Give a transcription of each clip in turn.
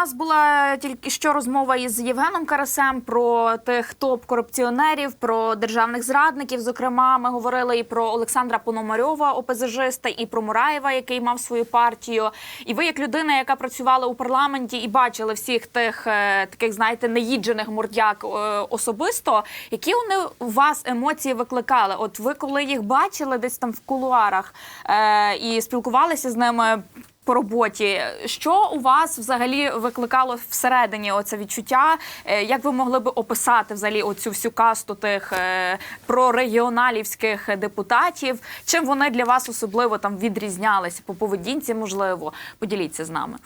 нас була тільки що розмова із Євгеном Карасем про тих топ-корупціонерів, про державних зрадників. Зокрема, ми говорили і про Олександра Пономарьова, ОПЗЖиста, і про Мураєва, який мав свою партію. І ви, як людина, яка працювала у парламенті і бачили всіх тих е, таких, знаєте, неїджених мордяк е, особисто, які вони у вас емоції викликали? От ви коли їх бачили десь там в кулуарах е, і спілкувалися з ними по роботі. Що у вас взагалі викликало всередині оце відчуття? Е, Як ви могли би описати взагалі оцю всю касту тих е, прорегіоналівських депутатів? Чим вони для вас особливо там відрізнялися по поведінці? Можливо, поділіться з нами.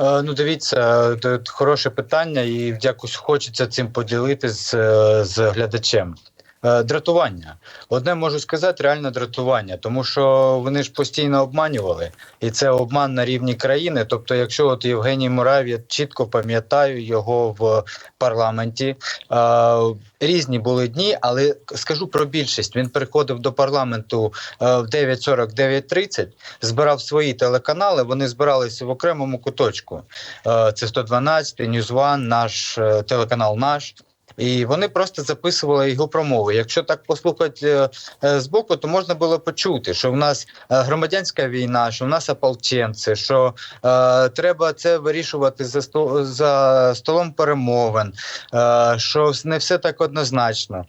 Е, Ну, дивіться, хороше питання, і якось хочеться цим поділитися з, з глядачем. Е, Дратування. Одне можу сказати, реально дратування, тому що вони ж постійно обманювали, і це обман на рівні країни. Тобто, якщо от Євгеній Мураєв, я чітко пам'ятаю його в парламенті. Е, Різні були дні, але скажу про більшість. Він приходив до парламенту е, в 9.40-9.30, збирав свої телеканали. Вони збиралися в окремому куточку. Це 112, News One, наш телеканал наш. І вони просто записували його промови. Якщо так послухати е, е, збоку, то можна було почути, що в нас е, громадянська війна, що в нас ополченці, що е, треба це вирішувати за сто, за столом перемовин, е, що не все так однозначно.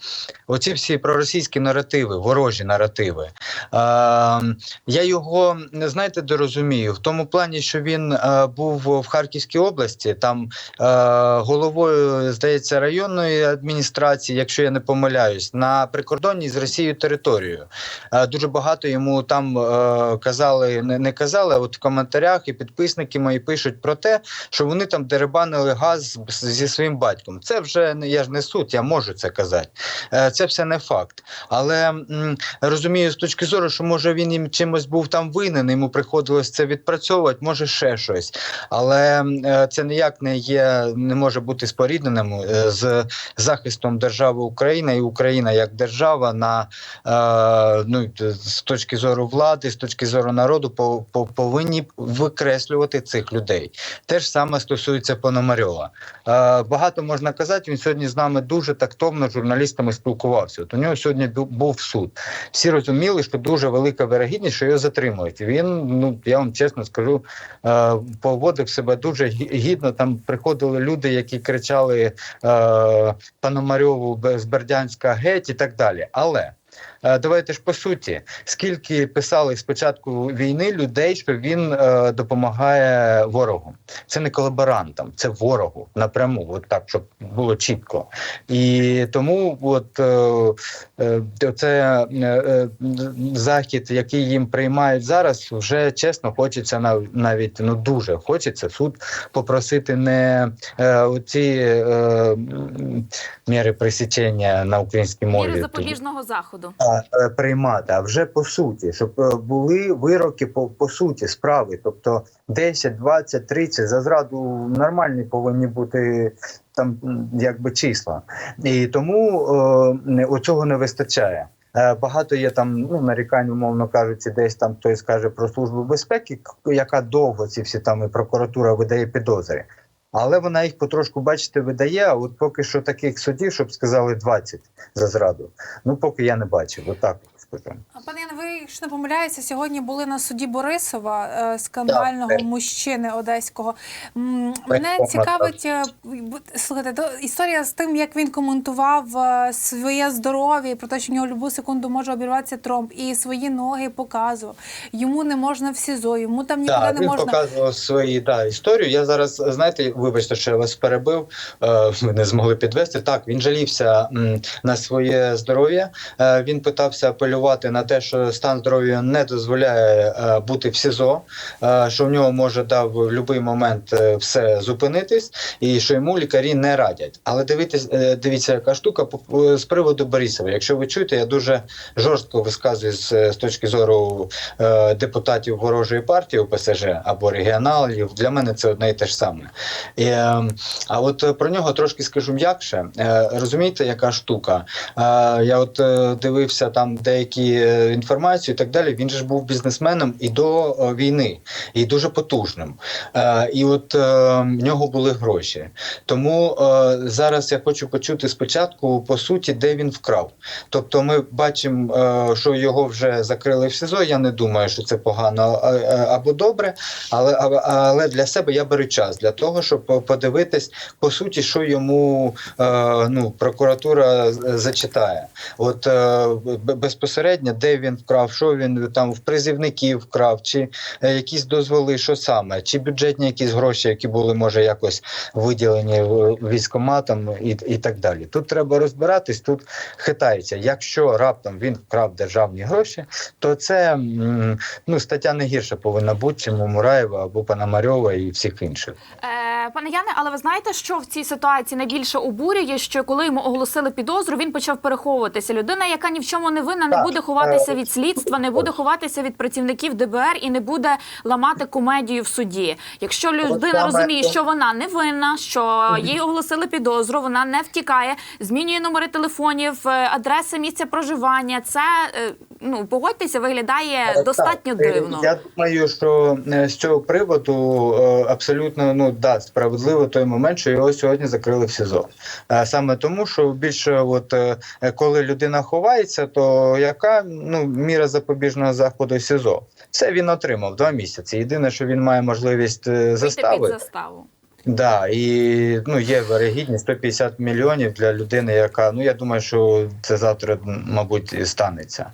Оці всі проросійські наративи, ворожі наративи. Е, я його знаєте, де розумію, в тому плані, що він е, був в Харківській області, там е, головою, здається, районної адміністрації, якщо я не помиляюсь, на прикордонній з Росією територію. Е, дуже багато йому там е, казали, не, казали, а от в коментарях і підписники мої пишуть про те, що вони там деребанили газ зі своїм батьком. Це вже я ж не суд, я можу це казати. Е, це все не факт. Але розумію з точки зору, що може він їм чимось був там винен, йому приходилось це відпрацьовувати, може ще щось. Але це ніяк не є, не може бути спорідненим з захистом держави Україна і Україна як держава на е, ну з точки зору влади, з точки зору народу, по, по, повинні викреслювати цих людей. Те ж саме стосується Пономарьова. Е, багато можна казати. Він сьогодні з нами дуже тактовно з журналістами спілкувався. От у нього сьогодні був суд. Всі розуміли, що дуже велика вирогідність, що його затримують. Він, ну я вам чесно скажу, е, поводив себе дуже гі- гідно. Там приходили люди, які кричали е, Пономарьову «Б- з Бердянська геть і так далі. Але давайте ж по суті, скільки писали спочатку війни людей, що він е, допомагає ворогу. Це не колаборантам, це ворогу напряму, от так, щоб було чітко. І тому, от е, е, це е, е, захід, який їм приймають зараз, вже чесно хочеться нав- навіть ну дуже хочеться суд попросити не е, оці е, міри пресічення на українській мові. Міри запобіжного заходу. Е, приймати, а вже по суті, щоб е, були вироки по, по суті справи, тобто 10, 20, 30, за зраду нормальні повинні бути там якби числа. І тому е, оцього не вистачає. Багато є там ну нарікань, умовно кажучи, десь там хтось скаже про службу безпеки, яка довго ці всі там і прокуратура видає підозри. Але вона їх потрошку, бачите, видає. А от поки що таких судів, щоб сказали 20 за зраду. Ну поки я не бачив. Отак скажу. Пане Яне, якщо не помиляюся, сьогодні були на суді Борисова, е, скандального Так. мужчини одеського. Мене цікавить е, слухайте, то історія з тим, як він коментував е, своє здоров'я, про те, що в нього любу секунду може обірватися тромб, і свої ноги показував. Йому не можна в СІЗО, йому там нікуди Так, не він можна. показував свої да, історію. Я зараз, знаєте, вибачте, що я вас перебив, е, ви не змогли підвести. Так, він жалівся на своє здоров'я. Е, він питався апелювати на те, що стан здоров'я не дозволяє е, бути в СІЗО, е, що в нього може да, в будь-який момент е, все зупинитись, і що йому лікарі не радять. Але дивіться, дивіться, яка штука з приводу Борисова. Якщо ви чуєте, я дуже жорстко висказуюсь з, точки зору депутатів ворожої партії ОПСЖ або регіоналів. Для мене це одне і те ж саме. А от про нього трошки скажу м'якше. Розумієте, яка штука? Я от дивився там деякі інформації. Інформацію і так далі. Він же ж був бізнесменом і до е, війни, і дуже потужним. Е, і от е, в нього були гроші. Тому зараз я хочу почути спочатку по суті, де він вкрав. Тобто, ми бачимо, що його вже закрили в СІЗО. Я не думаю, що це погано або добре, але, але для себе я беру час для того, щоб подивитись по суті, що йому ну, прокуратура зачитає. От безпосередньо, де він вкрав, що він там в призивників вкрав, чи е, якісь дозволи, що саме, чи бюджетні якісь гроші, які були може якось виділені військоматом і, і так далі. Тут треба розбиратись, тут хитається. Якщо раптом він вкрав державні гроші, то це ну, стаття не гірша повинна бути, чим у Мураєва або Пономарьова і всіх інших. Пане Яне, але ви знаєте, що в цій ситуації найбільше обурює, що коли йому оголосили підозру, він почав переховуватися. Людина, яка ні в чому не винна, не буде ховатися е, від слідства, не буде ховатися від працівників ДБР і не буде ламати комедію в суді. Якщо людина розуміє, що вона не винна, що їй оголосили підозру, вона не втікає, змінює номери телефонів, е, адреси місця проживання. Це е, ну погодьтеся, виглядає Так, достатньо так. Е, дивно. Я думаю, що е, з цього приводу е, абсолютно ну да справедливо той момент, що його сьогодні закрили в СІЗО. Саме тому, що більше, от коли людина ховається, то яка ну міра запобіжного заходу СІЗО? Це він отримав два місяці. Єдине, що він має можливість застави. під заставу. Да, і ну є вирогідність 150 мільйонів для людини, яка ну я думаю, що це завтра, мабуть, і станеться.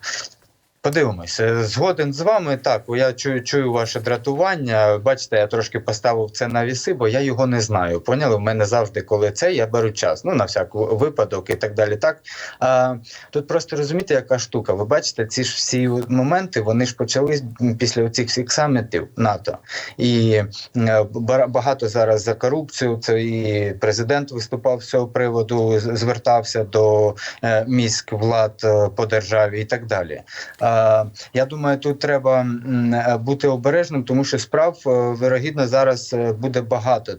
Подивимося, згоден з вами. Так, я чую, чую ваше дратування. Бачите, я трошки поставив це на віси, бо я його не знаю. Поняли? У мене завжди, коли це, я беру час. Ну на всяк випадок і так далі. Так а, тут просто розумієте, яка штука. Ви бачите, ці ж всі моменти вони ж почались після цих всіх самітів НАТО. І е, багато зараз за корупцію. Це і президент виступав з цього приводу, звертався до е, міськ влад е, по державі і так далі. Е, Я думаю, тут треба е, бути обережним, тому що справ е, вирогідно зараз е, буде багато.